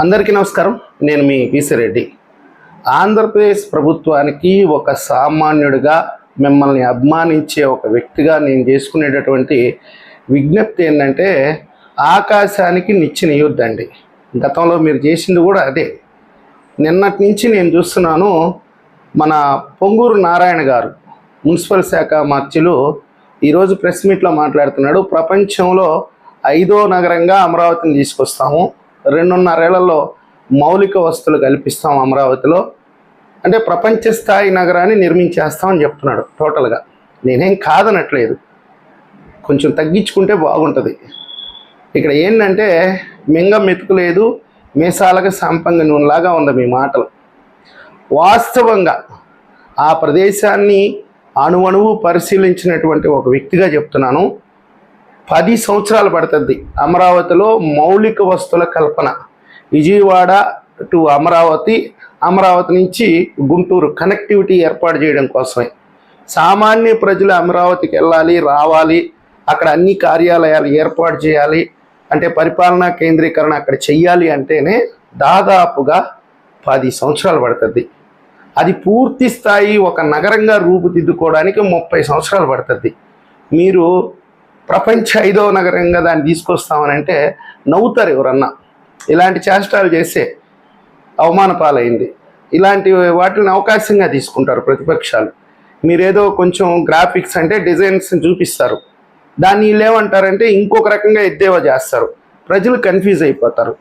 అందరికీ నమస్కారం. నేను మీ రెడ్డి ఆంధ్రప్రదేశ్ ప్రభుత్వానికి ఒక సామాన్యుడిగా మిమ్మల్ని అభిమానించే ఒక వ్యక్తిగా నేను చేసుకునేటటువంటి విజ్ఞప్తి ఏంటంటే ఆకాశానికి నిచ్చెన గతంలో మీరు చేసింది కూడా అదే. నిన్నటి నుంచి నేను చూస్తున్నాను మన పొంగూరు నారాయణ గారు మున్సిపల్ శాఖ మార్చిలు ఈరోజు ప్రెస్ మీట్లో మాట్లాడుతున్నాడు ప్రపంచంలో ఐదో నగరంగా అమరావతిని తీసుకొస్తాము. రెండున్నరేళ్ళలో మౌలిక వస్తువులు కల్పిస్తాం అమరావతిలో. అంటే ప్రపంచ స్థాయి నగరాన్ని నిర్మించేస్తామని చెప్తున్నాడు టోటల్గా. నేనేం కాదనట్లేదు. కొంచెం తగ్గించుకుంటే బాగుంటుంది. ఇక్కడ ఏంటంటే మింగ మెతుకులేదు మీసాలకు సంపంగ నూనెలాగా ఉంది మీ మాటలు. వాస్తవంగా ఆ ప్రదేశాన్ని అణువణువు పరిశీలించినటువంటి ఒక వ్యక్తిగా చెప్తున్నాను. పది సంవత్సరాలు పడుతుంది. అమరావతిలో మౌలిక వస్తువుల కల్పన. విజయవాడ టు అమరావతి అమరావతి నుంచి గుంటూరు కనెక్టివిటీ ఏర్పాటు చేయడం కోసమే. సామాన్య ప్రజలు అమరావతికి వెళ్ళాలి రావాలి. అక్కడ అన్ని కార్యాలయాలు ఏర్పాటు చేయాలి. అంటే పరిపాలనా కేంద్రీకరణ అక్కడ చెయ్యాలి అంటేనే దాదాపుగా పది సంవత్సరాలు పడుతుంది. అది పూర్తి స్థాయి ఒక నగరంగా రూపుదిద్దుకోవడానికి ముప్పై సంవత్సరాలు పడుతుంది. మీరు ప్రపంచ ఐదవ నగరంగా దాన్ని తీసుకొస్తామని అంటే నవ్వుతారు ఎవరన్నా. ఇలాంటి చేష్టాలు చేస్తే అవమాన పాలైంది ఇలాంటి వాటిని అవకాశంగా తీసుకుంటారు ప్రతిపక్షాలు. మీరేదో కొంచెం గ్రాఫిక్స్ అంటే డిజైన్స్ చూపిస్తారు. దాన్ని వీళ్ళేమంటారంటే ఇంకొక రకంగా ఎద్దేవా చేస్తారు. ప్రజలు కన్ఫ్యూజ్ అయిపోతారు.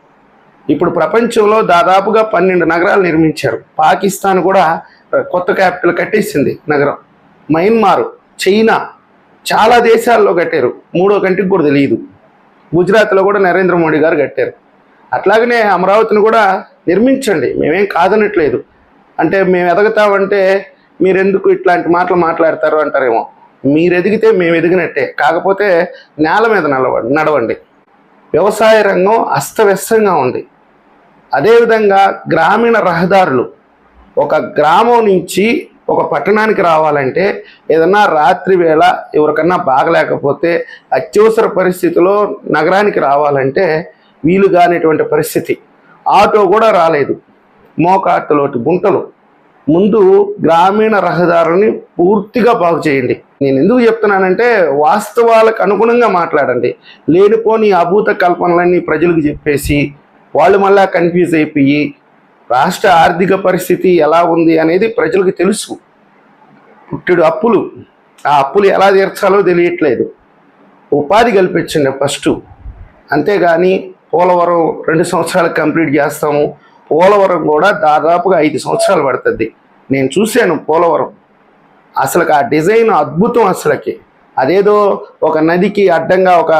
ఇప్పుడు ప్రపంచంలో దాదాపుగా పన్నెండు నగరాలు నిర్మించారు. పాకిస్తాన్ కూడా కొత్త క్యాపిటల్ కట్టేసింది నగరం. మయన్మార్ చైనా చాలా దేశాల్లో కట్టారు. మూడో కంటికి కూడా తెలియదు గుజరాత్లో కూడా నరేంద్ర మోడీ గారు కట్టారు. అట్లాగనే అమరావతిని కూడా నిర్మించండి. మేమేం కాదనట్లేదు. అంటే మేము ఎదగతామంటే మీరెందుకు ఇట్లాంటి మాటలు మాట్లాడతారు అంటారేమో. మీరు ఎదిగితే మేము ఎదిగినట్టే. కాకపోతే నేల మీద నడవండి నడవండి. వ్యవసాయ రంగం అస్తవ్యస్తంగా ఉంది. అదేవిధంగా గ్రామీణ రహదారులు. ఒక గ్రామం నుంచి ఒక పట్టణానికి రావాలంటే ఏదన్నా రాత్రి వేళ ఎవరికన్నా బాగలేకపోతే అత్యవసర పరిస్థితిలో నగరానికి రావాలంటే వీలు కానిటువంటి పరిస్థితి. ఆటో కూడా రాలేదు. మోకాటలోటి గుంటలు. ముందు గ్రామీణ రహదారుని పూర్తిగా బాగు చేయండి. నేను ఎందుకు చెప్తున్నానంటే వాస్తవాలకు అనుగుణంగా మాట్లాడండి. లేనిపోని అభూత కల్పనలన్నీ ప్రజలకు చెప్పేసి వాళ్ళు మళ్ళా కన్ఫ్యూజ్ అయిపోయి రాష్ట్ర ఆర్థిక పరిస్థితి ఎలా ఉంది అనేది ప్రజలకు తెలుసు. పుట్టిడు అప్పులు. ఆ అప్పులు ఎలా తీర్చాలో తెలియట్లేదు. ఉపాధి కల్పించండి ఫస్ట్. అంతేగాని పోలవరం రెండు సంవత్సరాలు కంప్లీట్ చేస్తాము. పోలవరం కూడా దాదాపుగా ఐదు సంవత్సరాలు పడుతుంది. నేను చూశాను పోలవరం. అసలు ఆ డిజైన్ అద్భుతం అసలుకి. అదేదో ఒక నదికి అడ్డంగా ఒక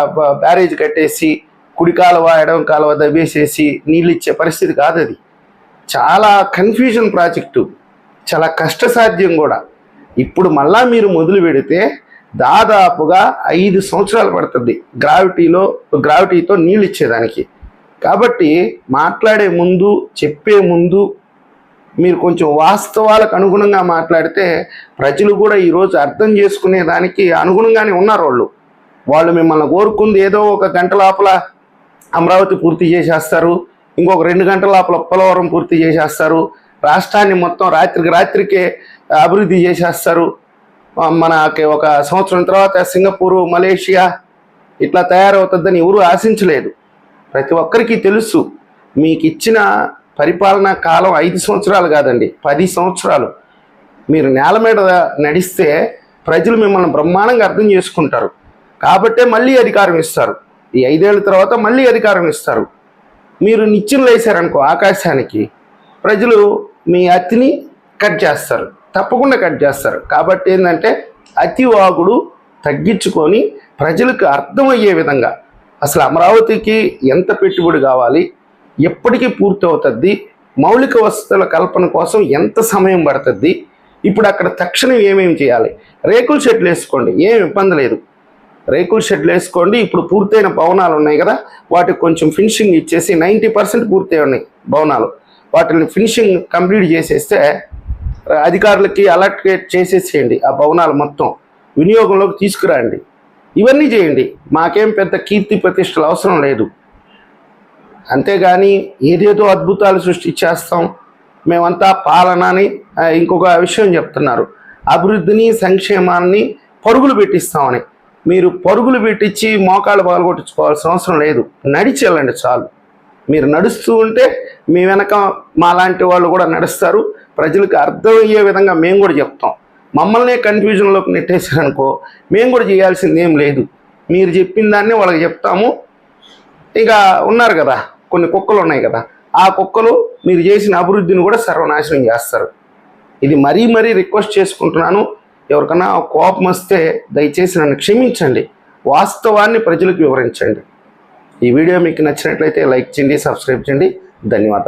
బ్యారేజ్ కట్టేసి కుడి కాలువ ఎడం కాలువ దవ్వేసేసి నీళ్ళు ఇచ్చే పరిస్థితి కాదు అది చాలా కన్ఫ్యూజన్ ప్రాజెక్టు చాలా కష్టసాధ్యం కూడా. ఇప్పుడు మళ్ళా మీరు మొదలు పెడితే దాదాపుగా ఐదు సంవత్సరాలు పడుతుంది గ్రావిటీలో గ్రావిటీతో నీళ్ళు ఇచ్చేదానికి. కాబట్టి మాట్లాడే ముందు చెప్పే ముందు మీరు కొంచెం వాస్తవాలకు అనుగుణంగా మాట్లాడితే ప్రజలు కూడా ఈరోజు అర్థం చేసుకునే దానికి అనుగుణంగానే ఉన్నారు వాళ్ళు. వాళ్ళు మిమ్మల్ని కోరుకుంది ఏదో ఒక గంట లోపల అమరావతి పూర్తి చేసేస్తారు. ఇంకొక రెండు గంటల లోపల పోలవరం పూర్తి చేసేస్తారు. రాష్ట్రాన్ని మొత్తం రాత్రికి రాత్రికే అభివృద్ధి చేసేస్తారు. మనకి ఒక సంవత్సరం తర్వాత సింగపూరు మలేషియా ఇట్లా తయారవుతుందని ఎవరు ఆశించలేదు. ప్రతి ఒక్కరికి తెలుసు. మీకు ఇచ్చిన పరిపాలనా కాలం ఐదు సంవత్సరాలు కాదండి పది సంవత్సరాలు. మీరు నేల మీద నడిస్తే ప్రజలు మిమ్మల్ని బ్రహ్మాండంగా అర్థం చేసుకుంటారు. కాబట్టే మళ్ళీ అధికారం ఇస్తారు. ఈ ఐదేళ్ళ తర్వాత మళ్ళీ అధికారం ఇస్తారు. మీరు నిచ్చెనలు వేసారనుకో ఆకాశానికి ప్రజలు మీ అతిని కట్ చేస్తారు. తప్పకుండా కట్ చేస్తారు. కాబట్టి ఏంటంటే అతి వాగుడు తగ్గించుకొని ప్రజలకు అర్థమయ్యే విధంగా అసలు అమరావతికి ఎంత పెట్టుబడి కావాలి ఎప్పటికీ పూర్తి అవుతుంది మౌలిక వసతుల కల్పన కోసం ఎంత సమయం పడుతుంది ఇప్పుడు అక్కడ తక్షణం ఏమేమి చేయాలి? రేకుల షెడ్లు వేసుకోండి ఏం ఇబ్బంది లేదు. రేకుల షెడ్లు వేసుకోండి. ఇప్పుడు పూర్తయిన భవనాలు ఉన్నాయి కదా వాటికి కొంచెం ఫినిషింగ్ ఇచ్చేసి నైంటీ పర్సెంట్ పూర్తయి ఉన్నాయి భవనాలు. వాటిని ఫినిషింగ్ కంప్లీట్ చేసేస్తే అధికారులకి అలర్ట్ చేసేసేయండి ఆ భవనాలు మొత్తం. వినియోగంలోకి తీసుకురండి. ఇవన్నీ చేయండి. మాకేం పెద్ద కీర్తి ప్రతిష్టలు అవసరం లేదు. అంతేగాని ఏదేదో అద్భుతాలు సృష్టించేస్తాం. మేమంతా పాలనని ఇంకొక విషయం చెప్తున్నారు. అభివృద్ధిని సంక్షేమాన్ని పరుగులు పెట్టిస్తామని. మీరు పరుగులు పెట్టించి మోకాళ్ళు పగలగొట్టించుకోవాల్సిన అవసరం లేదు. నడిచి వెళ్ళండి చాలు. మీరు నడుస్తూ ఉంటే మీ వెనక మాలాంటి వాళ్ళు కూడా నడుస్తారు. ప్రజలకు అర్థమయ్యే విధంగా మేము కూడా చెప్తాం. మమ్మల్నే కన్ఫ్యూజన్లోకి నెట్టేశారనుకో మేము కూడా చేయాల్సింది ఏం లేదు. మీరు చెప్పిన దాన్ని వాళ్ళకి చెప్తాము. ఇక ఉన్నారు కదా కొన్ని కుక్కలు ఉన్నాయి కదా ఆ కుక్కలు మీరు చేసిన అభివృద్ధిని కూడా సర్వనాశనం చేస్తారు. ఇది మరీ మరీ రిక్వెస్ట్ చేసుకుంటున్నాను. ఎవరికన్నా కోపం వస్తే దయచేసి నన్ను క్షమించండి. వాస్తవాన్ని ప్రజలకు వివరించండి. ఈ వీడియో మీకు నచ్చినట్లయితే లైక్ చేయండి సబ్స్క్రైబ్ చేయండి. ధన్యవాదాలు.